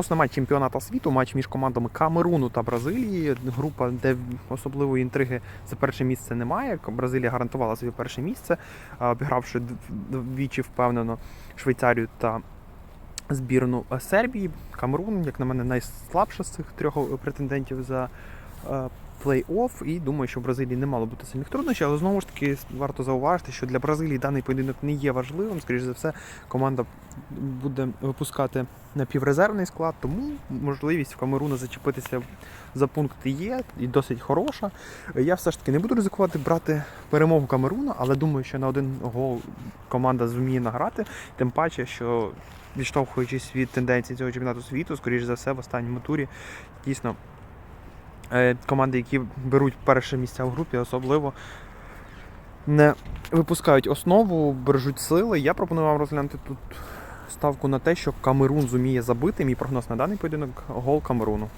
Власне, матч чемпіонату світу, матч між командами Камеруну та Бразилії. Група, де особливої інтриги за перше місце немає. Бразилія гарантувала собі перше місце, обігравши двічі впевнено Швейцарію та збірну е, Сербії. Камерун, як на мене, найслабша з цих трьох е, претендентів за е, плей-офф. І думаю, що в Бразилії не мало бути самих труднощів, але знову ж таки варто зауважити, що для Бразилії даний поєдинок не є важливим. Скоріше за все, команда буде випускати напіврезервний склад, тому можливість в Камеруна зачепитися за пункти є і досить хороша. Я все ж таки не буду ризикувати брати перемогу Камеруна, але думаю, що на один гол команда зуміє награти. Тим паче, що відштовхуючись від тенденцій цього чемпіонату світу, скоріш за все, в останньому турі дійсно команди, які беруть перше місця в групі, особливо не випускають основу, бережуть сили. Я пропоную вам розглянути тут ставку на те, що Камерун зуміє забити. Мій прогноз на даний поєдинок гол Камеруну.